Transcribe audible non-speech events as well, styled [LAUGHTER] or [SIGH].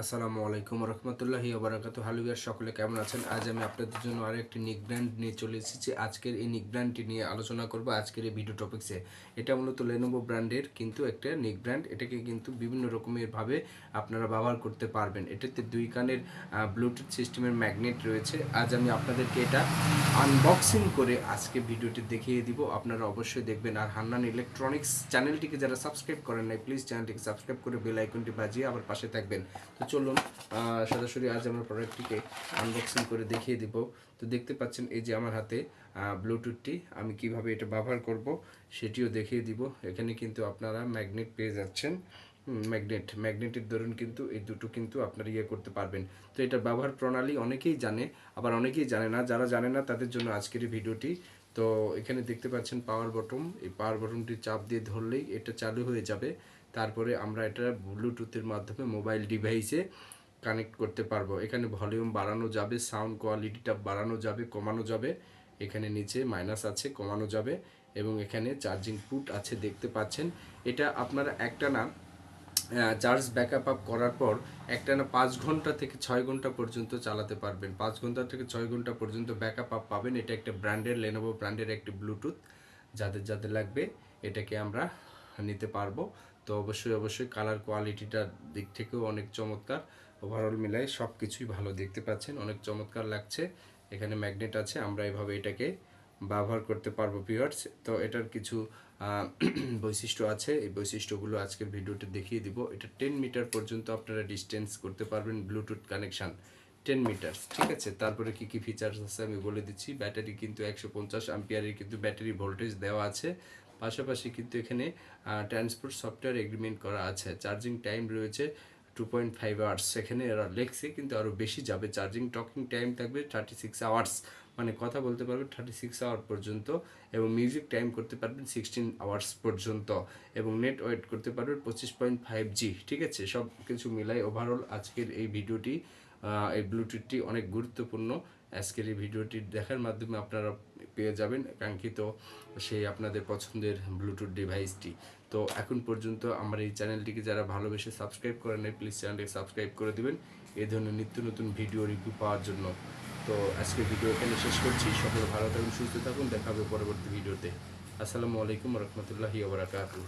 আসসালামু আলাইকুম রহমতুল্লাহি ওবরাকাত হালুয়ার সকলে কেমন আছেন? আজ আমি আপনাদের জন্য আরও একটি নিক ব্র্যান্ড নিয়ে চলে এসেছি। আজকের এই নিক ব্র্যান্ডটি নিয়ে আলোচনা করব আজকের এই ভিডিও টপিক্সে এটা মূলত লেনোভো ব্র্যান্ডের কিন্তু একটা নিক ব্র্যান্ড এটাকে কিন্তু বিভিন্ন রকমের ভাবে আপনারা ব্যবহার করতে পারবেন। এটাতে দুই কানের ব্লুটুথ সিস্টেমের ম্যাগনেট রয়েছে। আজ আমি আপনাদেরকে এটা আনবক্সিং করে আজকে ভিডিওটি দেখিয়ে দিব। আপনারা অবশ্যই দেখবেন আর হান্নান ইলেকট্রনিক্স চ্যানেলটিকে যারা সাবস্ক্রাইব করেন নাই প্লিজ চ্যানেলটিকে সাবস্ক্রাইব করে বেল আইকনটি বাজিয়ে আবার পাশে থাকবেন। তো চলুন সরাসরি আজ আমরা প্রোডাক্টটিকে আনবক্সিং করে দেখিয়ে দিব। তো দেখতে পাচ্ছেন এই যে আমার হাতে ব্লুটুথটি আমি কীভাবে এটা ব্যবহার করব সেটিও দেখিয়ে দিব। এখানে কিন্তু আপনারা ম্যাগনেট পেয়ে যাচ্ছেন। ম্যাগনেট ম্যাগনেটের দরুন কিন্তু এই দুটো কিন্তু আপনারা ইয়ে করতে পারবেন। তো এটা ব্যবহার প্রণালী অনেকেই জানে, আবার অনেকেই জানে না। যারা জানে না, তাদের জন্য আজকের এই ভিডিওটি। তো এখানে দেখতে পাচ্ছেন পাওয়ার বটন এই পাওয়ার বটনটি চাপ দিয়ে ধরলেই এটা চালু হয়ে যাবে। তারপরে আমরা এটা ব্লুটুথের মাধ্যমে মোবাইল ডিভাইসে কানেক্ট করতে পারব। এখানে ভলিউম বাড়ানো যাবে সাউন্ড কোয়ালিটিটা বাড়ানো যাবে, কমানো যাবে। এখানে নিচে মাইনাস আছে, কমানো যাবে। এবং এখানে চার্জিং পুট আছে, দেখতে পাচ্ছেন। এটা আপনারা একটা না চার্জ ব্যাকআপ আপ করার পর একটা না পাঁচ ঘণ্টা থেকে ছয় ঘণ্টা পর্যন্ত চালাতে পারবেন। পাঁচ ঘণ্টা থেকে ছয় ঘণ্টা পর্যন্ত ব্যাকআপ আপ পাবেন। এটা একটা ব্র্যান্ডের লেনোভো ব্র্যান্ডের একটি ব্লুটুথ যাদের যাদের লাগবে, এটাকে আমরা নিতে পারব। তো অবশ্যই অবশ্যই কালার কোয়ালিটিটার দিক থেকেও অনেক চমৎকার। ওভারঅল মিলাই সব কিছুই ভালো। দেখতে পাচ্ছেন, অনেক চমৎকার লাগছে। এখানে ম্যাগনেট আছে, আমরা এভাবে এটাকে ব্যবহার করতে পারব পিওয়ার্স তো এটার কিছু [CLEARS THROAT] বৈশিষ্ট্য আছে। এই বৈশিষ্ট্যগুলো আজকের ভিডিওতে দেখিয়ে দিব। এটা টেন মিটার পর্যন্ত আপনারা ডিস্টেন্স করতে পারবেন ব্লুটুথ কানেকশন টেন মিটার্স ঠিক আছে? তারপরে কি কি ফিচার্স আছে আমি বলে দিচ্ছি। ব্যাটারি কিন্তু একশো পঞ্চাশ আম্পিয়ারের কিন্তু ব্যাটারি ভোল্টেজ দেওয়া আছে। পাশাপাশি কিন্তু এখানে ট্রান্সপোর্ট সফটওয়্যার এগ্রিমেন্ট করা আছে। চার্জিং টাইম রয়েছে টু পয়েন্ট ফাইভ আওয়ার্স সেখানে এরা লেখছে, কিন্তু আরও বেশি যাবে। চার্জিং টকিং টাইম থাকবে থার্টি সিক্স আওয়ার্স মানে কথা বলতে পারবে থার্টি সিক্স আওয়ার পর্যন্ত এবং মিউজিক টাইম করতে পারবেন সিক্সটিন আওয়ার্স পর্যন্ত এবং নেট ওয়েট করতে পারবেন পঁচিশ পয়েন্ট ফাইভ জি ঠিক আছে? সব কিছু মিলাই ওভারঅল আজকের এই ভিডিওটি এই ব্লুটুথটি অনেক গুরুত্বপূর্ণ। আজকের এই ভিডিওটি দেখার মাধ্যমে আপনারা পেয়ে যাবেন, কাঙ্ক্ষিত সেই আপনাদের পছন্দের ব্লুটুথ ডিভাইসটি তো এখন পর্যন্ত আমার এই চ্যানেলটিকে যারা ভালোবেসে সাবস্ক্রাইব করে নেয় প্লিজ চ্যানেলটিকে সাবস্ক্রাইব করে দেবেন। এই ধরনের নিত্য নতুন ভিডিও রিভিউ পাওয়ার জন্য। তো আজকে ভিডিও এখানে শেষ করছি। সকলে ভালো থাকুন, সুস্থ থাকুন। দেখা হবে পরবর্তী ভিডিওতে আসসালামু আলাইকুম রহমতুল্লাহি ওবরাকাতুহ